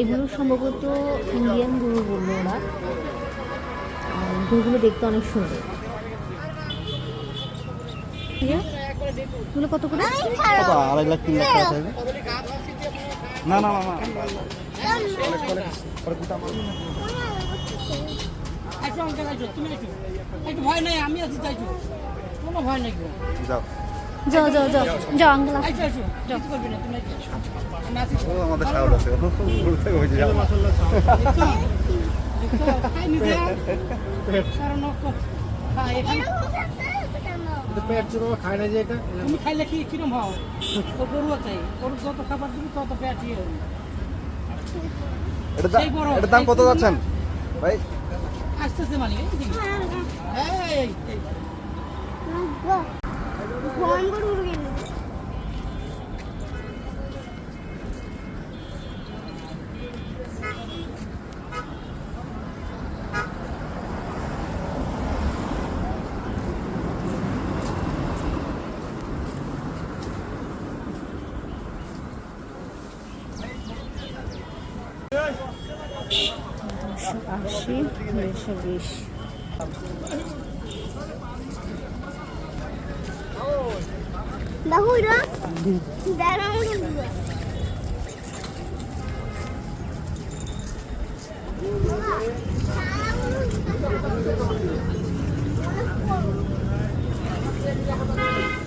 এগুলো সম্ভবত ইন্ডিয়ান গরু বলল ওরা। গরুগুলো দেখতে অনেক সুন্দর। এগুলো কত করে? আড়াই লাখ তিন লাখ টাকা না না আইসো একটু ভয় নাই আমি আছি চাইছো কোনো ভয় নাই যাও। যাও যাও যাও। যাও তুমি আইসো আমি আমাদের সাউন্ড আছে। পেট ছিল খায় না যে এটা। তুমি খাইলে কি কিরম হও তো গরু চাই গরু যত খাবার দিবি তত পেট ইয়ে হবে। এটা দাম এটার দাম কত যাচ্ছেন? ভাই? আসতেছে মালিক এই এই, এই। আশি দুশো বিশ দেখো এটা দেখো হুম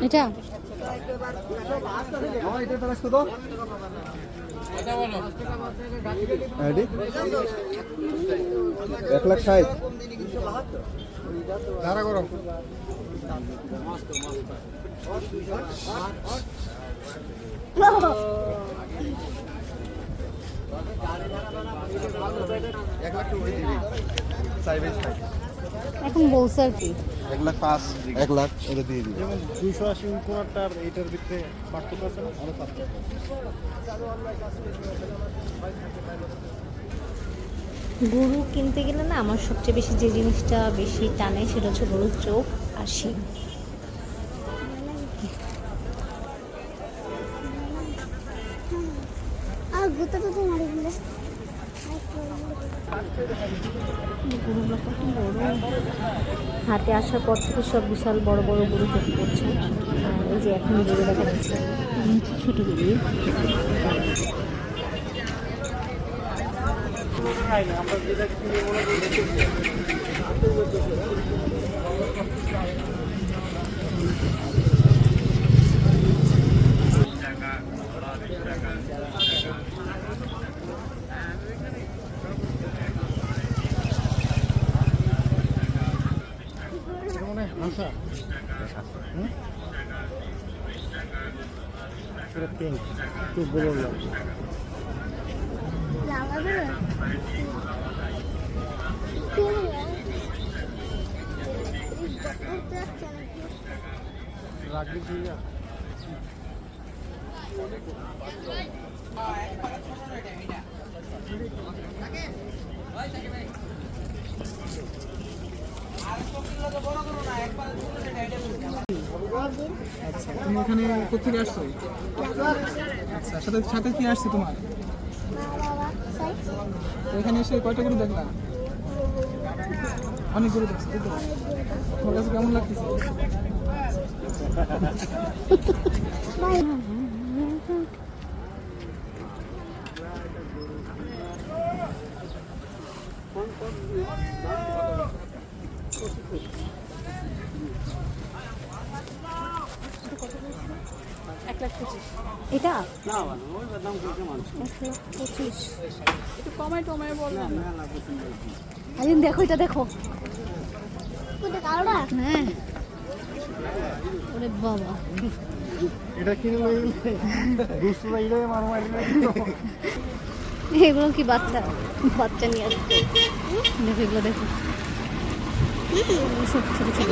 এটা? এক লাখ ষাট। দাঁড়া করো এক লাখ টাকা দিবি চাইবে ষাট এখন বলছে আর কি। এক লাখ পাঁচ এক লাখ এটা দিয়ে যেমন দুইশো আশি এইটার ভিতরে পার্থক্য আছে না? আরও পার্থক্য গরু কিনতে গেলে না আমার সবচেয়ে বেশি যে জিনিসটা বেশি টানে সেটা হচ্ছে গরুর চোখ আর শিং। হাটে আসার পর থেকে সব বিশাল বড় বড় গরু চোখে আর এই যে এখন গরু দেখা যাচ্ছে ছোট গরু মানে এটা পিঙ্ক একটু বড় লাগাবে রাখবি ঠিক আচ্ছা তুমি এখানে কোথেকে আসছো? আচ্ছা সাথে সাথে কি আসছে তোমার? এখানে এসে কয়টা গরু দেখলা? অনেক গরু দেখছ তোমার কাছে কেমন লাগতেছে এক লাখ পঁচিশ এটা না ওই দাম করতে মানুষ এক লাখ পঁচিশ একটু কমায় টমায় বলবেন দেখো এটা দেখো। হ্যাঁ। ওরে বাবা। এটা কিনে লই দুশোটা ইটাই মার মারলে এগুলো কি বাচ্চা? বাচ্চা নিয়ে আসছে দেখো এগুলো দেখো ছোট ছোট ছোট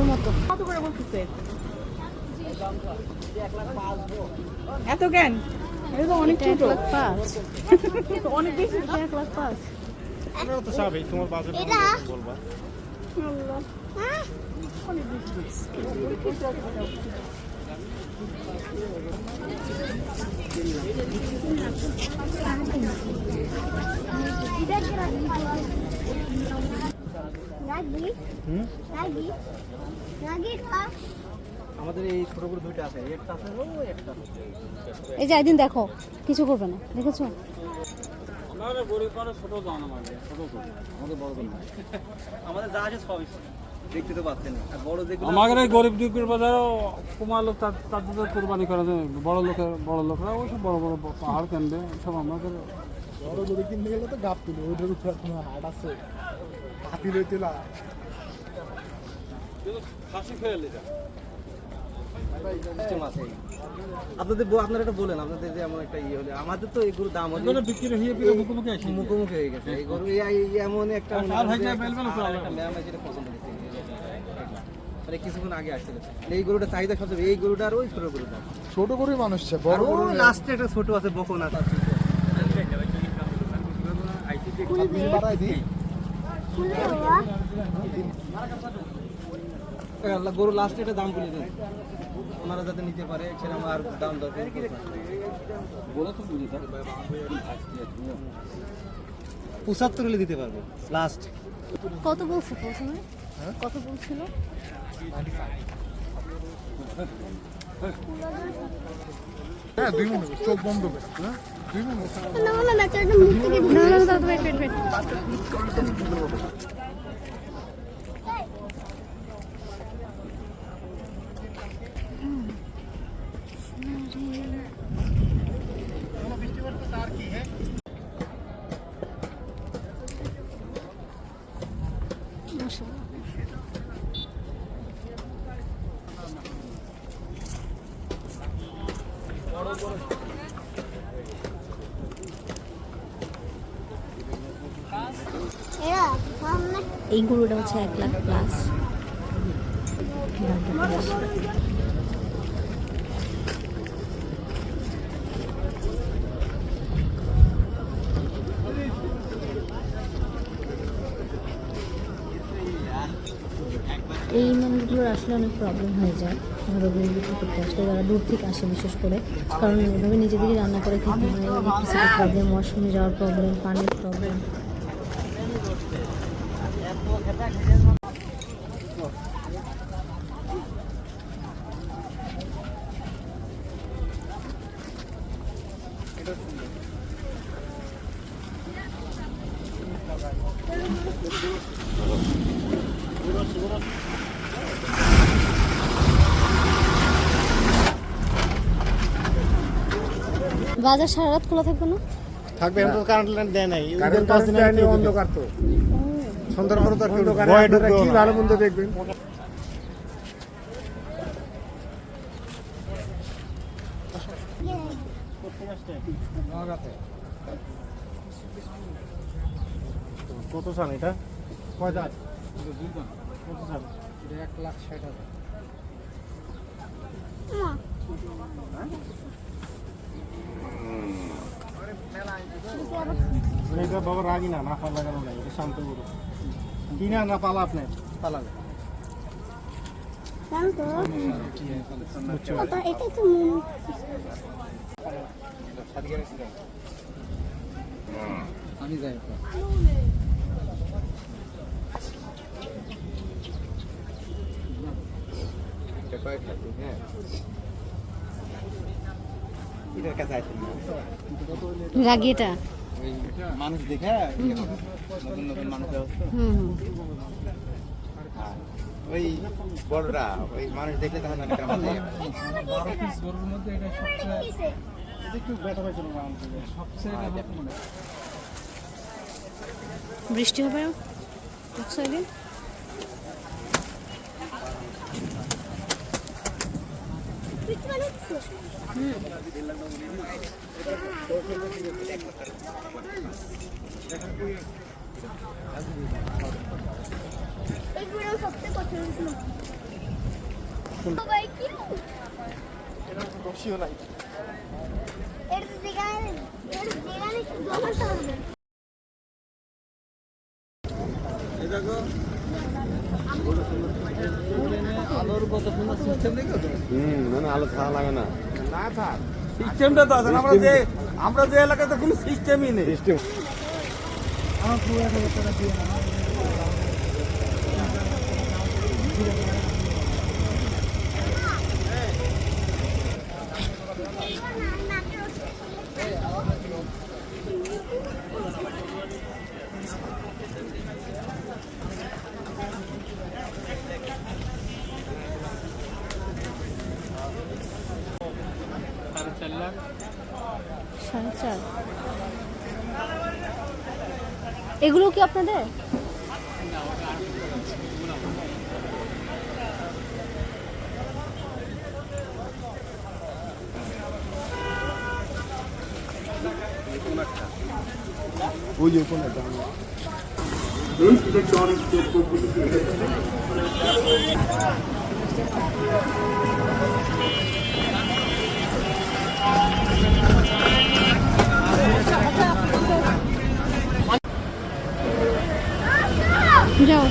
এগুলো তার ঘুম মারতে পারবে না তোর মতো কত করে বলতেছে এত জ্ঞান? এটা তো অনেক এটা এক ছোট লাখ পাঁচ। অনেক বেশি এটা এক লাখ পাঁচ। এটা তো স্বাভাবিক তোমার বাজেট এটা? বলবা হ্যাঁ রাগি হুম রাগি রাগি খা আমাদের এই ছোট বড় দুইটা আছে একটা আছে ও একটা এই যে একদিন দেখো কিছু করবে না দেখেছ? গরিব করে ছোট দাও না আমাদের ছোট আমাদের বড় আমাদের যা আছে সবই দেখতে তো পাচ্ছেন। আর বড় দেখুন আমাদের এই গরিব দুঃখের বাজারও কুমার লোক তাদের কোরবানি করে বড় লোকের বড় লোকরা ওই সব বড় বড় পাহাড় কেনবে সব আমাদের বড় গরু কিনতে গেলে তো গাপ তুলো ওইটার উপর হাট আছে? তুলা আছে আপনাদের ব- আপনারা এটা বলেন আপনাদের যে এমন একটা ইয়ে হলে আমাদের তো এগুলো দাম হলে বিক্রি হয়ে বিক্রি মুখোমুখি আসি মুখোমুখি হয়ে গেছে এই গরু এই- এই এমন একটা মনে একটা। একটা ম্যাম পছন্দ করছে মানে কিছুক্ষণ আগে আসছিল এই গরুটা চাহিদা সবচেয়ে এই গরুটা আর ওই ছোট গরুটা ছোট গরুই মানুষ বড় গরু লাস্টে একটা ছোট আছে বকন আছে গরু লাস্টে একটা দাম বলে দেন। ওনারা যাতে নিতে পারে সেরকম আর দাম দরকার বলে তো বুঝি পঁচাত্তর হলে দিতে পারব লাস্ট কত বলছো প্রথমে? কত বলছিল? হ্যাঁ দুই মিনিট চোখ বন্ধ করে। হ্যাঁ? দুই মিনিট না না বেচারাটা মুখ থেকে না না দাদা ওয়েট ওয়েট ওয়েট এরা এই গরুটা হচ্ছে এক লাখ প্লাস এই মানুষগুলোর আসলে অনেক প্রবলেম হয়ে যায়। ভাবে গরু বিক্রি করতে আসলে যারা দূর থেকে আসে বিশেষ করে। কারণ এভাবে নিজেদেরই রান্না করে খেতে হয় প্রবলেম ওয়াশরুমে যাওয়ার প্রবলেম পানির প্রবলেম বাজার সারা রাত খোলা থাকবে না? থাকবে এখন কারেন্ট লাইন দেয় নাই। অন্ধকার তো। সন্ধ্যার পরে তো আর কেউ কি ভালো মন্দ দেখবেন কত চান এটা কয় দাঁত কত চান এক লাখ ষাট হাজার এটা বাবা রাগি না না পালা লাগানো নাই এটা শান্ত করো কিনা না পালা আপনি তো আমি যাই এটার কাছে আসেন রাগি এটা? মানুষ দেখে ইয়ে নতুন নতুন মানুষ হুম ওই বড়রা ওই মানুষ দেখলে তখন অনেকটা ভালো লাগে বারো পিস গরুর মধ্যে এটা সবচেয়ে একটু ব্যথা পাইছিল সবচেয়ে এটা হচ্ছে মানে বৃষ্টি হবে বানাচ্ছে? আলোর কত সুন্দর সিস্টেম হুম মানে আলো থাকা লাগে না। না থাক সিস্টেমটা তো আছে না, আমরা যে আমরা যে এলাকাতে কোনো সিস্টেমই নেই। সিস্টেম সাড়ে চার লাখ। সাড়ে চার। এগুলো কি আপনাদের? ওই যে কোন একটা যাও।